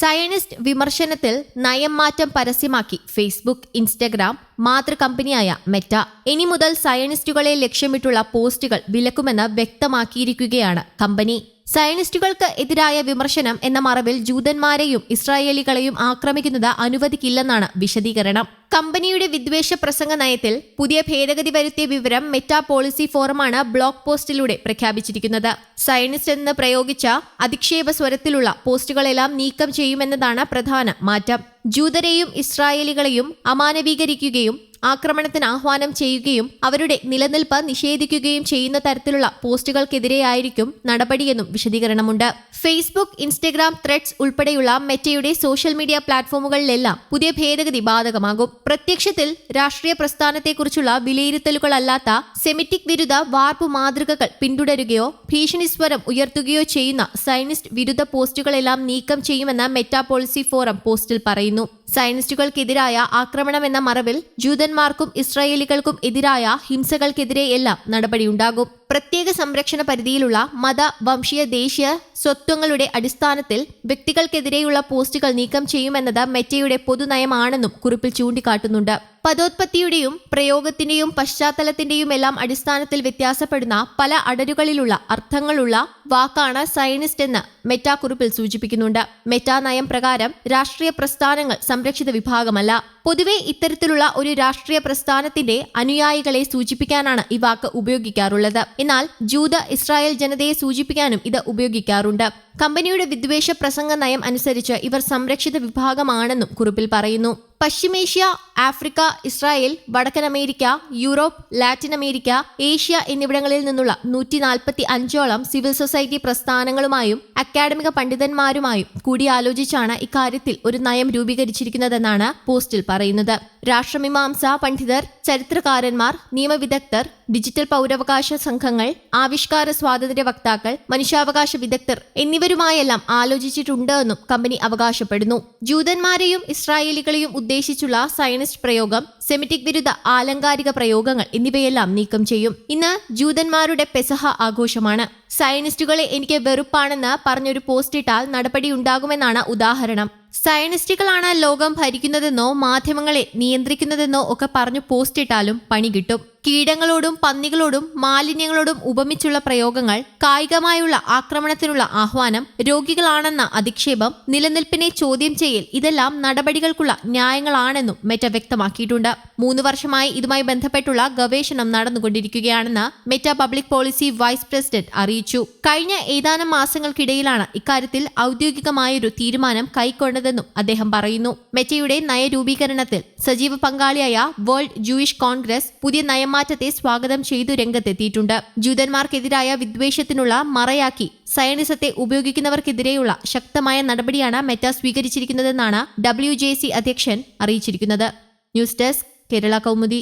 Zionist വിമർശനത്തിൽ നയം മാറ്റം പരസ്യമാക്കി ഫേസ്ബുക്ക് ഇൻസ്റ്റഗ്രാം മാതൃകമ്പനിയായ മെറ്റ. ഇനി മുതൽ സയനിസ്റ്റുകളെ ലക്ഷ്യമിട്ടുള്ള പോസ്റ്റുകൾ വിലക്കുമെന്ന് വ്യക്തമാക്കിയിരിക്കുകയാണ് കമ്പനി. സയനിസ്റ്റുകൾക്ക് എതിരായ വിമർശനം എന്ന മറവിൽ ജൂതന്മാരെയും ഇസ്രായേലികളെയും ആക്രമിക്കുന്നത് അനുവദിക്കില്ലെന്നാണ് വിശദീകരണം. കമ്പനിയുടെ വിദ്വേഷ പ്രസംഗ നയത്തിൽ പുതിയ ഭേദഗതി വരുത്തിയ വിവരം മെറ്റാ പോളിസി ഫോറമാണ് ബ്ലോഗ് പോസ്റ്റിലൂടെ പ്രഖ്യാപിച്ചിരിക്കുന്നത്. സയനിസ്റ്റ് എന്ന് പ്രയോഗിച്ച അധിക്ഷേപ സ്വരത്തിലുള്ള പോസ്റ്റുകളെല്ലാം നീക്കം ചെയ്യുമെന്നതാണ് പ്രധാന മാറ്റം. ജൂതരെയും ഇസ്രായേലികളെയും അമാനവീകരിക്കുകയും ആക്രമണത്തിന് ആഹ്വാനം ചെയ്യുകയും അവരുടെ നിലനിൽപ്പ് നിഷേധിക്കുകയും ചെയ്യുന്ന തരത്തിലുള്ള പോസ്റ്റുകൾക്കെതിരെയായിരിക്കും നടപടിയെന്നും വിശദീകരണമുണ്ട്. ഫേസ്ബുക്ക് ഇൻസ്റ്റഗ്രാം ത്രെഡ്സ് ഉൾപ്പെടെയുള്ള മെറ്റയുടെ സോഷ്യൽ മീഡിയ പ്ലാറ്റ്ഫോമുകളിലെല്ലാം പുതിയ ഭേദഗതി ബാധകമാകും. പ്രത്യക്ഷത്തിൽ രാഷ്ട്രീയ പ്രസ്ഥാനത്തെക്കുറിച്ചുള്ള വിലയിരുത്തലുകളല്ലാത്ത സെമിറ്റിക് വിരുദ്ധ വാർപ്പ് മാതൃകകൾ പിന്തുടരുകയോ ഭീഷണിസ്വരം ഉയർത്തുകയോ ചെയ്യുന്ന സൈനിസ്റ്റ് വിരുദ്ധ പോസ്റ്റുകളെല്ലാം നീക്കം ചെയ്യുമെന്ന് മെറ്റാ പോളിസി ഫോറം പോസ്റ്റിൽ പറയുന്നു. സയനിസ്റ്റുകൾക്കെതിരായ ആക്രമണം എന്ന മറവിൽ ജൂതന്മാർക്കും ഇസ്രായേലികൾക്കും എതിരായ ഹിംസകൾക്കെതിരെയെല്ലാം നടപടിയുണ്ടാകും. പ്രത്യേക സംരക്ഷണ പരിധിയിലുള്ള മത വംശീയ ദേശീയ സ്വത്വങ്ങളുടെ അടിസ്ഥാനത്തിൽ വ്യക്തികൾക്കെതിരെയുള്ള പോസ്റ്റുകൾ നീക്കം ചെയ്യുമെന്നത് മെറ്റയുടെ പൊതുനയമാണെന്നും കുറിപ്പിൽ ചൂണ്ടിക്കാട്ടുന്നുണ്ട്. പദോത്പത്തിയുടെയും പ്രയോഗത്തിന്റെയും പശ്ചാത്തലത്തിന്റെയും എല്ലാം അടിസ്ഥാനത്തിൽ വ്യത്യാസപ്പെടുന്ന പല അടരുകളിലുള്ള അർത്ഥങ്ങളുള്ള വാക്കാണ് സയനിസ്റ്റ് എന്ന് മെറ്റാ കുറിപ്പിൽ സൂചിപ്പിക്കുന്നുണ്ട്. മെറ്റാ നയം പ്രകാരം രാഷ്ട്രീയ പ്രസ്ഥാനങ്ങൾ സംരക്ഷിത വിഭാഗമല്ല. പൊതുവെ ഇത്തരത്തിലുള്ള ഒരു രാഷ്ട്രീയ പ്രസ്ഥാനത്തിന്റെ അനുയായികളെ സൂചിപ്പിക്കാനാണ് ഈ വാക്ക് ഉപയോഗിക്കാറുള്ളത്. എന്നാൽ ജൂത ഇസ്രായേൽ ജനതയെ സൂചിപ്പിക്കാനും ഇത് ഉപയോഗിക്കാറുണ്ട്. കമ്പനിയുടെ വിദ്വേഷ പ്രസംഗ നയം അനുസരിച്ച് ഇവർ സംരക്ഷിത വിഭാഗമാണെന്നും കുറിപ്പിൽ പറയുന്നു. പശ്ചിമേഷ്യ ആഫ്രിക്ക ഇസ്രായേൽ വടക്കൻ America Europe Latin America Asia എന്നിവിടങ്ങളിൽ നിന്നുള്ള നൂറ്റി നാൽപ്പത്തി അഞ്ചോളം സിവിൽ സൊസൈറ്റി പ്രസ്ഥാനങ്ങളുമായും അക്കാഡമിക പണ്ഡിതന്മാരുമായും കൂടിയാലോചിച്ചാണ് ഇക്കാര്യത്തിൽ ഒരു നയം രൂപീകരിച്ചിരിക്കുന്നതെന്നാണ് പോസ്റ്റിൽ പറയുന്നത്. രാഷ്ട്രമീമാംസ പണ്ഡിതർ ചരിത്രകാരന്മാർ നിയമവിദഗ്ധർ ഡിജിറ്റൽ പൗരാവകാശ സംഘങ്ങൾ ആവിഷ്കാര സ്വാതന്ത്ര്യ വക്താക്കൾ മനുഷ്യാവകാശ വിദഗ്ധർ എന്നിവരുമായെല്ലാം ആലോചിച്ചിട്ടുണ്ട് എന്നും കമ്പനി അവകാശപ്പെടുന്നു. ജൂതന്മാരെയും ഇസ്രായേലികളെയും ഉദ്ദേശിച്ചുള്ള സയനിസ്റ്റ് പ്രയോഗം സെമിറ്റിക് വിരുദ്ധ ആലങ്കാരിക പ്രയോഗങ്ങൾ എന്നിവയെല്ലാം നീക്കം ചെയ്യും. ഇന്ന് ജൂതന്മാരുടെ പെസഹ ആഘോഷമാണ്. സയനിസ്റ്റുകളെ എനിക്ക് വെറുപ്പാണെന്ന് പറഞ്ഞൊരു പോസ്റ്റ് ഇട്ടാൽ നടപടിയുണ്ടാകുമെന്നാണ് ഉദാഹരണം. സയനിസ്റ്റുകളാണ് ലോകം ഭരിക്കുന്നതെന്നോ മാധ്യമങ്ങളെ നിയന്ത്രിക്കുന്നതെന്നോ ഒക്കെ പറഞ്ഞു പോസ്റ്റിട്ടാലും പണി കിട്ടും. കീടങ്ങളോടും പന്നികളോടും മാലിന്യങ്ങളോടും ഉപമിച്ചുള്ള പ്രയോഗങ്ങൾ കായികമായുള്ള ആക്രമണത്തിനുള്ള ആഹ്വാനം രോഗികളാണെന്ന അധിക്ഷേപം നിലനിൽപ്പിനെ ചോദ്യം ചെയ്യൽ ഇതെല്ലാം നടപടികൾക്കുള്ള ന്യായങ്ങളാണെന്നും മെറ്റ വ്യക്തമാക്കിയിട്ടുണ്ട്. മൂന്ന് വർഷമായി ഇതുമായി ബന്ധപ്പെട്ടുള്ള ഗവേഷണം നടന്നുകൊണ്ടിരിക്കുകയാണെന്ന് Meta public policy vice president അറിയിച്ചു. കഴിഞ്ഞ ഏതാനും മാസങ്ങൾക്കിടയിലാണ് ഇക്കാര്യത്തിൽ ഔദ്യോഗികമായൊരു തീരുമാനം കൈക്കൊണ്ടതെന്നും അദ്ദേഹം പറയുന്നു. മെറ്റയുടെ നയരൂപീകരണത്തിൽ സജീവ പങ്കാളിയായ വേൾഡ് ജൂയിഷ് കോൺഗ്രസ് പുതിയ നയമാറ്റത്തെ സ്വാഗതം ചെയ്തു രംഗത്തെത്തിയിട്ടുണ്ട്. ജൂതന്മാർക്കെതിരായ വിദ്വേഷത്തിനുള്ള മറയാക്കി സയനിസത്തെ ഉപയോഗിക്കുന്നവർക്കെതിരെയുള്ള ശക്തമായ നടപടിയാണ് മെറ്റ സ്വീകരിച്ചിരിക്കുന്നതെന്നാണ് ഡബ്ല്യു അധ്യക്ഷൻ അറിയിച്ചിരിക്കുന്നത്. News desk Kerala Kaumudi.